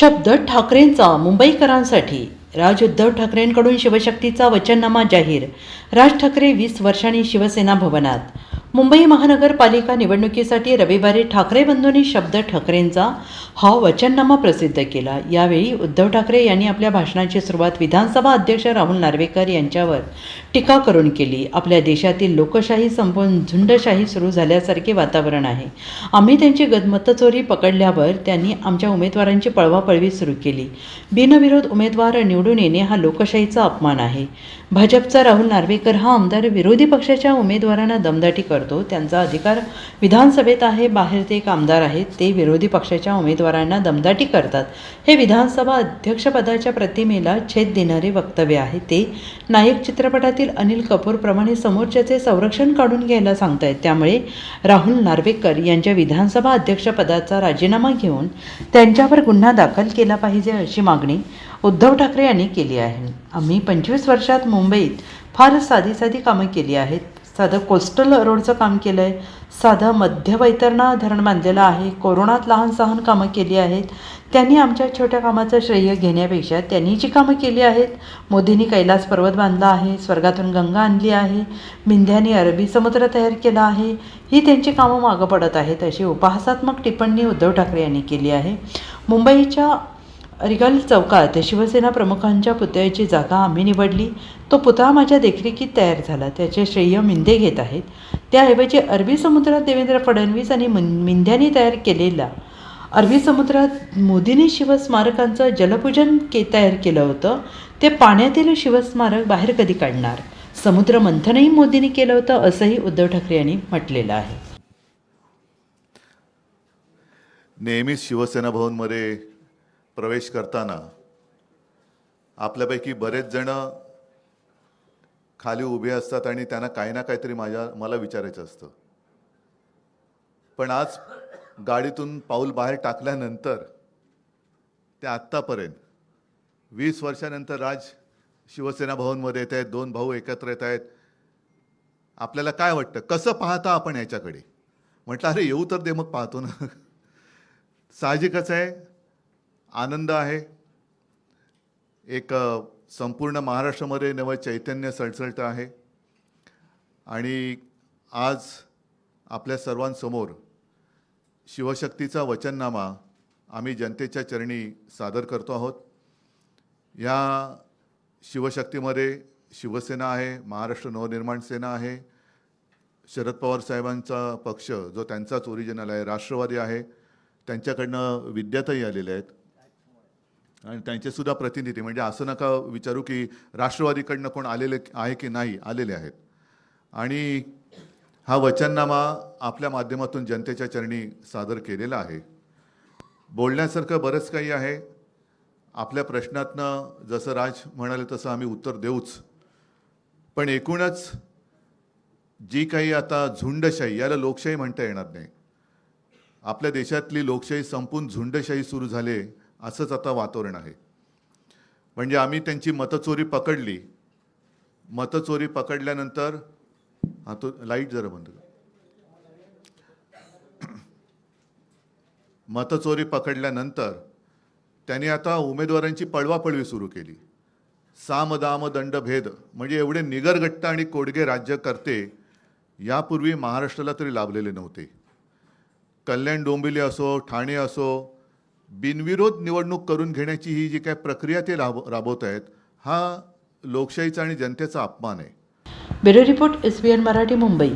शब्द ठाकरेंचा मुंबईकरांसाठी. राज उद्धव ठाकरेंकडून शिवशक्तीचा वचननामा जाहीर. राज ठाकरे वीस वर्षांनी शिवसेना भवनात. मुंबई महानगरपालिका निवडणुकीसाठी रविवारी ठाकरे बंधूंनी शब्द ठाकरेंचा हा वचननामा प्रसिद्ध केला. यावेळी उद्धव ठाकरे यांनी आपल्या भाषणाची सुरुवात विधानसभा अध्यक्ष राहुल नार्वेकर यांच्यावर टीका करून केली. आपल्या देशातील लोकशाही संपवून झुंडशाही सुरू झाल्यासारखे वातावरण आहे. आम्ही त्यांची गदमतचोरी पकडल्यावर त्यांनी आमच्या उमेदवारांची पळवापळवी सुरू केली. बिनविरोध उमेदवार निवडून येणे हा लोकशाहीचा अपमान आहे. भाजपचा राहुल नार्वेकर हा आमदार विरोधी पक्षाच्या उमेदवारांना दमदाटी करतो. त्यांचा अधिकार विधानसभेत आहे बाहेर ते एक आमदार आहेत ते विरोधी पक्षाच्या उमेदवारांना दमदाटी करतात. हे विधानसभा अध्यक्षपदाच्या प्रतिमेला छेद देणारे वक्तव्य आहे. ते नायक चित्रपटातील अनिल कपूरप्रमाणे समोरच्याचे संरक्षण काढून घ्यायला सांगतायत. त्यामुळे राहुल नार्वेकर यांच्या विधानसभा अध्यक्षपदाचा राजीनामा घेऊन त्यांच्यावर गुन्हा दाखल केला पाहिजे अशी मागणी उद्धव ठाकरे यांनी केली आहे. आम्ही पंचवीस वर्षात मुंबईत फार साधी साधी कामं केली आहेत. साधं कोस्टल रोडचं काम केलं आहे साधं मध्य वैतरणा धरण बांधलेलं आहे. कोरोनात लहान सहान कामं केली आहेत. त्यांनी आमच्या छोट्या कामाचं श्रेय घेण्यापेक्षा त्यांनी जी कामं केली आहेत. मोदींनी कैलास पर्वत बांधला आहे. स्वर्गातून गंगा आणली आहे. मिंध्याने अरबी समुद्र तयार केला आहे. ही त्यांची कामं मागं पडत आहेत अशी उपहासात्मक टिप्पणी उद्धव ठाकरे यांनी केली आहे. मुंबईच्या रिगल चौकात शिवसेना प्रमुखांच्या पुतळ्याची जागा आम्ही निवडली. तो पुतळा माझ्या देखरेखीत तयार झाला. त्याचे श्रेय मिंदे घेत आहेत. त्याऐवजी अरबी समुद्रात देवेंद्र फडणवीस आणि मिं- मिंद्यांनी तयार केलेला अरबी समुद्रात मोदींनी शिवस्मारकांचं जलपूजन के तयार केलं होतं. ते पाण्यातील शिवस्मारक बाहेर कधी काढणार? समुद्र मंथनही मोदींनी केलं होतं असंही उद्धव ठाकरे यांनी म्हटलेलं आहे. नेहमीच शिवसेना भवनमध्ये प्रवेश करताना आपल्यापैकी बरेच जण खाली उभे असतात आणि त्यांना काही ना काहीतरी माझ्या मला विचारायचं असतं. पण आज गाडीतून पाऊल बाहेर टाकल्यानंतर ते आत्तापर्यंत वीस वर्षानंतर राज शिवसेना भवनमध्ये येत आहेत दोन भाऊ एकत्र येत आहेत. आपल्याला काय वाटतं? कसं पाहता आपण याच्याकडे? म्हटलं अरे येऊ तर दे मग पाहतो ना. साहजिकच आहे आनंद आहे. एक संपूर्ण महाराष्ट्रामध्ये नवं चैतन्य सळसळतं आहे. आणि आज आपल्या सर्वांसमोर शिवशक्तीचा वचननामा आम्ही जनतेच्या चरणी सादर करतो आहोत. या शिवशक्तीमध्ये शिवसेना आहे महाराष्ट्र नवनिर्माण सेना आहे. शरद पवार साहेबांचा पक्ष जो त्यांचाच ओरिजिनल आहे राष्ट्रवादी आहे. त्यांच्याकडनं विद्यातही आलेल्या आहेत. आणि त्यांचे सुद्धा प्रतिनिधी म्हणजे असं नका विचारू की राष्ट्रवादीकडनं कोण आलेले आहे की नाही आलेले आहेत. आणि हा वचननामा आपल्या माध्यमातून जनतेच्या चरणी सादर केलेला आहे. बोलण्यासारखं बरंच काही आहे. आपल्या प्रश्नातनं जसं राज म्हणाले तसं आम्ही उत्तर देऊच. पण एकूणच जी काही आता झुंडशाही याला लोकशाही म्हणता येणार नाही. आपल्या देशातली लोकशाही संपून झुंडशाही सुरू झाले. असंच आता वातावरण आहे. म्हणजे आम्ही त्यांची मतचोरी पकडली. मतचोरी पकडल्यानंतर हा तो लाइट जरा बंद मतचोरी पकडल्यानंतर त्यांनी आता उमेदवारांची पळवापळवी सुरू केली. साम दाम दंड भेद म्हणजे एवढे निगरगट्ट आणि कोडगे राज्य करते यापूर्वी महाराष्ट्राला तरी लाभलेले नव्हते. कल्याण डोंबिवली असो ठाणे असो बिनविरोध निवडणूक करून घेण्याची ही जी काय प्रक्रिया ते राब राबवत आहेत हा लोकशाहीचा आणि जनतेचा अपमान आहे. Bureau report S B N Marathi Mumbai.